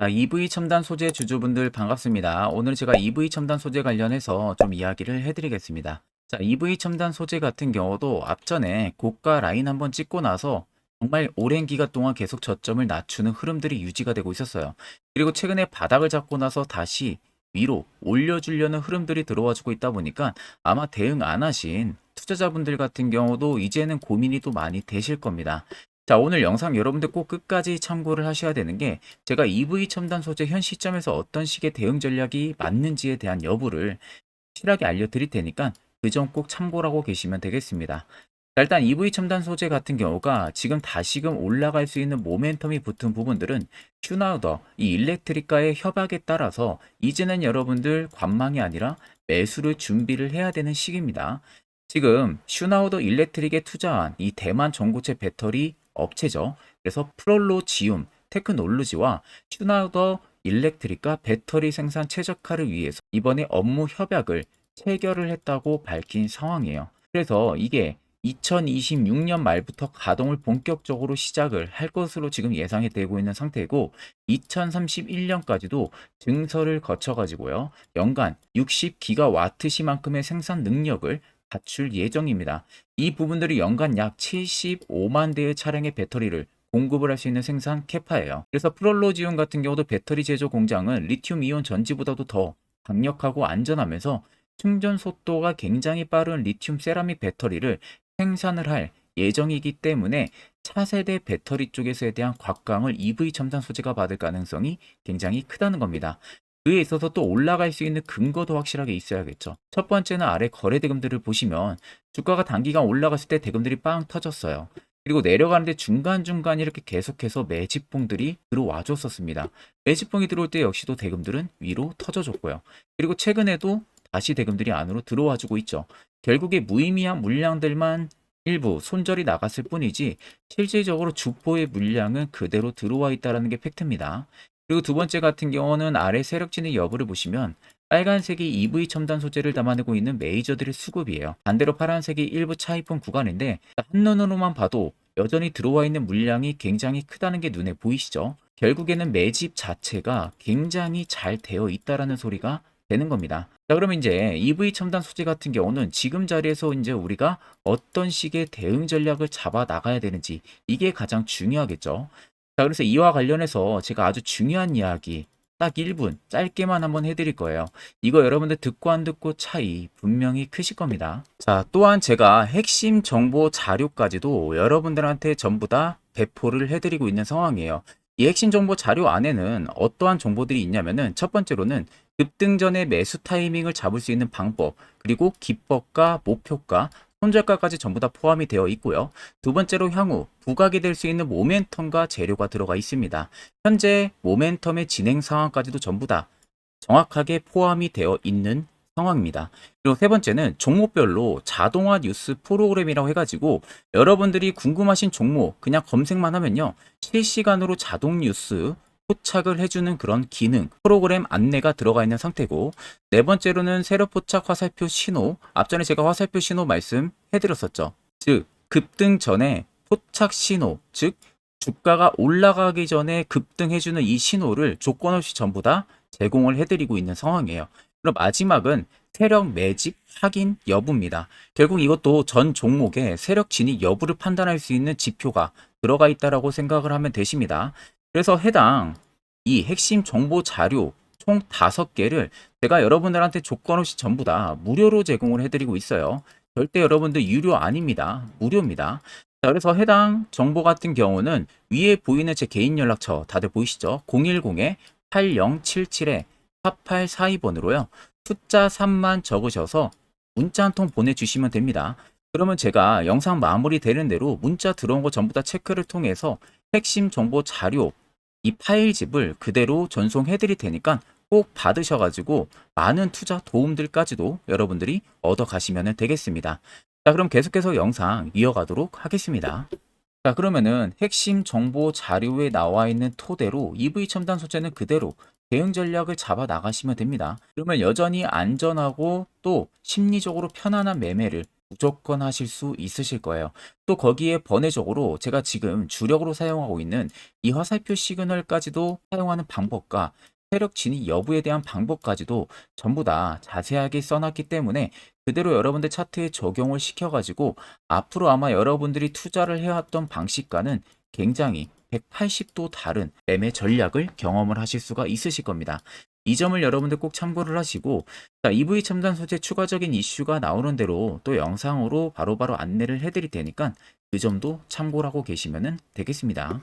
자, EV 첨단 소재 주주분들 반갑습니다. 오늘 제가 EV 첨단 소재 관련해서 좀 이야기를 해드리겠습니다. 자, EV 첨단 소재 같은 경우도 앞전에 고가 라인 한번 찍고 나서 정말 오랜 기간 동안 계속 저점을 낮추는 흐름들이 유지가 되고 있었어요. 그리고 최근에 바닥을 잡고 나서 다시 위로 올려주려는 흐름들이 들어와 주고 있다 보니까 아마 대응 안 하신 투자자분들 같은 경우도 이제는 고민이 또 많이 되실 겁니다. 자, 오늘 영상 여러분들 꼭 끝까지 참고를 하셔야 되는 게 제가 EV 첨단 소재 현 시점에서 어떤 식의 대응 전략이 맞는지에 대한 여부를 실하게 알려드릴 테니까 그 점 꼭 참고를 하고 계시면 되겠습니다. 자, 일단 EV 첨단 소재 같은 경우가 지금 다시금 올라갈 수 있는 모멘텀이 붙은 부분들은 슈나우더, 이 일렉트리카의 협약에 따라서 이제는 여러분들 관망이 아니라 매수를 준비를 해야 되는 시기입니다. 지금 슈나우더 일렉트릭에 투자한 이 대만 전고체 배터리 업체죠. 그래서 프롤로지움 테크놀로지와 슈나우더 일렉트릭과 배터리 생산 최적화를 위해서 이번에 업무 협약을 체결을 했다고 밝힌 상황이에요. 그래서 이게 2026년 말부터 가동을 본격적으로 시작을 할 것으로 지금 예상이 되고 있는 상태고 2031년까지도 증설을 거쳐 가지고요. 연간 60기가와트시만큼의 생산 능력을 갖출 예정입니다. 이 부분들이 연간 약 75만 대의 차량의 배터리를 공급을 할 수 있는 생산 캐파예요. 그래서 프롤로지온 같은 경우도 배터리 제조 공장은 리튬 이온 전지보다도 더 강력하고 안전하면서 충전 속도가 굉장히 빠른 리튬 세라믹 배터리를 생산을 할 예정이기 때문에 차세대 배터리 쪽에서에 대한 곽광을 EV 첨단 소재가 받을 가능성이 굉장히 크다는 겁니다. 그에 있어서 또 올라갈 수 있는 근거도 확실하게 있어야겠죠. 첫 번째는 아래 거래 대금들을 보시면 주가가 단기간 올라갔을 때 대금들이 빵 터졌어요. 그리고 내려가는데 중간중간 이렇게 계속해서 매집봉들이 들어와 줬었습니다. 매집봉이 들어올 때 역시도 대금들은 위로 터져줬고요. 그리고 최근에도 다시 대금들이 안으로 들어와 주고 있죠. 결국에 무의미한 물량들만 일부 손절이 나갔을 뿐이지 실질적으로 주포의 물량은 그대로 들어와 있다는 게 팩트입니다. 그리고 두 번째 같은 경우는 아래 세력진의 여부를 보시면 빨간색이 EV 첨단 소재를 담아내고 있는 메이저들의 수급이에요. 반대로 파란색이 일부 차입품 구간인데 한눈으로만 봐도 여전히 들어와 있는 물량이 굉장히 크다는 게 눈에 보이시죠? 결국에는 매집 자체가 굉장히 잘 되어 있다라는 소리가 되는 겁니다. 자, 그럼 이제 EV 첨단 소재 같은 경우는 지금 자리에서 이제 우리가 어떤 식의 대응 전략을 잡아 나가야 되는지 이게 가장 중요하겠죠. 자, 그래서 이와 관련해서 제가 아주 중요한 이야기 딱 1분 짧게만 한번 해드릴 거예요. 이거 여러분들 듣고 안 듣고 차이 분명히 크실 겁니다. 자, 또한 제가 핵심 정보 자료까지도 여러분들한테 전부 다 배포를 해드리고 있는 상황이에요. 이 핵심 정보 자료 안에는 어떠한 정보들이 있냐면은 첫 번째로는 급등 전에 매수 타이밍을 잡을 수 있는 방법, 그리고 기법과 목표가, 손절가까지 전부 다 포함이 되어 있고요. 두 번째로 향후 부각이 될 수 있는 모멘텀과 재료가 들어가 있습니다. 현재 모멘텀의 진행 상황까지도 전부 다 정확하게 포함이 되어 있는 상황입니다. 그리고 세 번째는 종목별로 자동화 뉴스 프로그램이라고 해가지고 여러분들이 궁금하신 종목 그냥 검색만 하면요. 실시간으로 자동 뉴스 포착을 해주는 그런 기능, 프로그램 안내가 들어가 있는 상태고, 네 번째로는 세력 포착 화살표 신호, 앞전에 제가 화살표 신호 말씀해드렸었죠. 즉, 급등 전에 포착 신호, 즉, 주가가 올라가기 전에 급등해주는 이 신호를 조건 없이 전부 다 제공을 해드리고 있는 상황이에요. 그럼 마지막은 세력 매집 확인 여부입니다. 결국 이것도 전 종목의 세력 진입 여부를 판단할 수 있는 지표가 들어가 있다라고 생각을 하면 되십니다. 그래서 해당 이 핵심 정보 자료 총 5개를 제가 여러분들한테 조건 없이 전부 다 무료로 제공을 해드리고 있어요. 절대 여러분들 유료 아닙니다. 무료입니다. 자, 그래서 해당 정보 같은 경우는 위에 보이는 제 개인 연락처 다들 보이시죠? 010-8077-4842번으로요. 숫자 3만 적으셔서 문자 한 통 보내주시면 됩니다. 그러면 제가 영상 마무리 되는 대로 문자 들어온 거 전부 다 체크를 통해서 핵심 정보 자료 이 파일집을 그대로 전송해 드릴 테니까 꼭 받으셔가지고 많은 투자 도움들까지도 여러분들이 얻어 가시면 되겠습니다. 자, 그럼 계속해서 영상 이어가도록 하겠습니다. 자, 그러면은 핵심 정보 자료에 나와 있는 토대로 EV 첨단 소재는 그대로 대응 전략을 잡아 나가시면 됩니다. 그러면 여전히 안전하고 또 심리적으로 편안한 매매를 무조건 하실 수 있으실 거예요. 또 거기에 번외적으로 제가 지금 주력으로 사용하고 있는 이 화살표 시그널까지도 사용하는 방법과 세력 진입 여부에 대한 방법까지도 전부 다 자세하게 써놨기 때문에 그대로 여러분들 차트에 적용을 시켜가지고 앞으로 아마 여러분들이 투자를 해왔던 방식과는 굉장히 180도 다른 매매 전략을 경험을 하실 수가 있으실 겁니다. 이 점을 여러분들 꼭 참고를 하시고 자, EV 첨단 소재 추가적인 이슈가 나오는 대로 또 영상으로 바로바로 안내를 해드릴 테니까 그 점도 참고를 하고 계시면 되겠습니다.